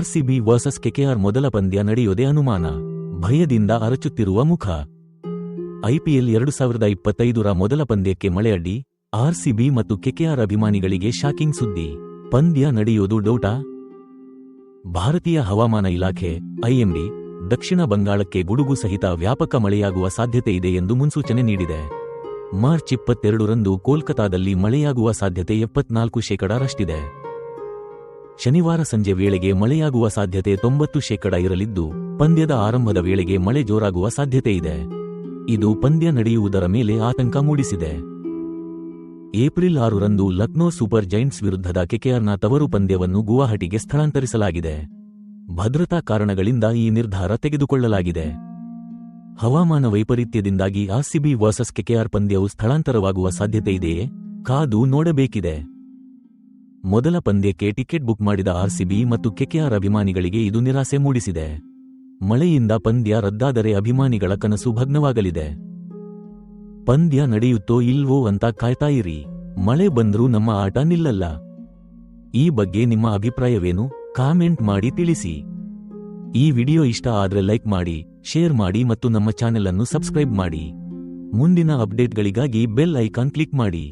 RCB versus KKR ಮೊದಲ ಪಂದ್ಯ ನಡೆಯೋದೇ ಅನುಮಾನ. ಭಯದಿಂದ ಅರಚುತ್ತಿರುವ ಮುಖ. ಐಪಿಎಲ್ ಎರಡು ಸಾವಿರದ ಇಪ್ಪತ್ತೈದರ ಮೊದಲ ಪಂದ್ಯಕ್ಕೆ ಮಳೆಯಡ್ಡಿ, ಆರ್ಸಿಬಿ ಮತ್ತು ಕೆಕೆಆರ್ ಅಭಿಮಾನಿಗಳಿಗೆ ಶಾಕಿಂಗ್ ಸುದ್ದಿ. ಪಂದ್ಯ ನಡೆಯೋದು ಡೌಟಾ? ಭಾರತೀಯ ಹವಾಮಾನ ಇಲಾಖೆ ಐಎಂಡಿ ದಕ್ಷಿಣ ಬಂಗಾಳಕ್ಕೆ ಗುಡುಗು ಸಹಿತ ವ್ಯಾಪಕ ಮಳೆಯಾಗುವ ಸಾಧ್ಯತೆ ಇದೆ ಎಂದು ಮುನ್ಸೂಚನೆ ನೀಡಿದೆ. ಮಾರ್ಚ್ ಇಪ್ಪತ್ತೆರಡರಂದು ಕೋಲ್ಕತಾದಲ್ಲಿ ಮಳೆಯಾಗುವ ಸಾಧ್ಯತೆ ಎಪ್ಪತ್ನಾಲ್ಕು ಶೇಕಡಾರಷ್ಟಿದೆ. ಶನಿವಾರ ಸಂಜೆ ವೇಳೆಗೆ ಮಳೆಯಾಗುವ ಸಾಧ್ಯತೆ ತೊಂಬತ್ತು ಶೇಕಡ ಇರಲಿದ್ದು, ಪಂದ್ಯದ ಆರಂಭದ ವೇಳೆಗೆ ಮಳೆ ಜೋರಾಗುವ ಸಾಧ್ಯತೆ ಇದೆ. ಇದು ಪಂದ್ಯ ನಡೆಯುವುದರ ಮೇಲೆ ಆತಂಕ ಮೂಡಿಸಿದೆ. ಏಪ್ರಿಲ್ ಆರರಂದು ಲಕ್ನೋ ಸೂಪರ್ ಜೈಂಟ್ಸ್ ವಿರುದ್ಧದ ಕೆಕೆಆರ್ನ ತವರು ಪಂದ್ಯವನ್ನು ಗುವಾಹಟಿಗೆ ಸ್ಥಳಾಂತರಿಸಲಾಗಿದೆ. ಭದ್ರತಾ ಕಾರಣಗಳಿಂದ ಈ ನಿರ್ಧಾರ ತೆಗೆದುಕೊಳ್ಳಲಾಗಿದೆ. ಹವಾಮಾನ ವೈಪರೀತ್ಯದಿಂದಾಗಿ ಆರ್ಸಿಬಿ ವರ್ಸಸ್ ಕೆಕೆಆರ್ ಪಂದ್ಯವು ಸ್ಥಳಾಂತರವಾಗುವ ಸಾಧ್ಯತೆಯಿದೆಯೇ ಕಾದು ನೋಡಬೇಕಿದೆ. ಮೊದಲ ಪಂದ್ಯಕ್ಕೆ ಟಿಕೆಟ್ ಬುಕ್ ಮಾಡಿದ ಆರ್ಸಿಬಿ ಮತ್ತು ಕೆಕೆಆರ್ ಅಭಿಮಾನಿಗಳಿಗೆ ಇದು ನಿರಾಸೆ ಮೂಡಿಸಿದೆ. ಮಳೆಯಿಂದ ಪಂದ್ಯ ರದ್ದಾದರೆ ಅಭಿಮಾನಿಗಳ ಕನಸು ಭಗ್ನವಾಗಲಿದೆ. ಪಂದ್ಯ ನಡೆಯುತ್ತೋ ಇಲ್ವೋ ಅಂತ ಕಾಯ್ತಾ ಇರಿ ಮಳೆ ಬಂದ್ರೂ ನಮ್ಮ ಆಟ ನಿಲ್ಲಲ್ಲ. ಈ ಬಗ್ಗೆ ನಿಮ್ಮ ಅಭಿಪ್ರಾಯವೇನು? ಕಾಮೆಂಟ್ ಮಾಡಿ ತಿಳಿಸಿ. ಈ ವಿಡಿಯೋ ಇಷ್ಟ ಆದ್ರೆ ಲೈಕ್ ಮಾಡಿ, ಶೇರ್ ಮಾಡಿ ಮತ್ತು ನಮ್ಮ ಚಾನೆಲ್ ಅನ್ನು ಸಬ್ಸ್ಕ್ರೈಬ್ ಮಾಡಿ. ಮುಂದಿನ ಅಪ್ಡೇಟ್ಗಳಿಗಾಗಿ ಬೆಲ್ ಐಕಾನ್ ಕ್ಲಿಕ್ ಮಾಡಿ.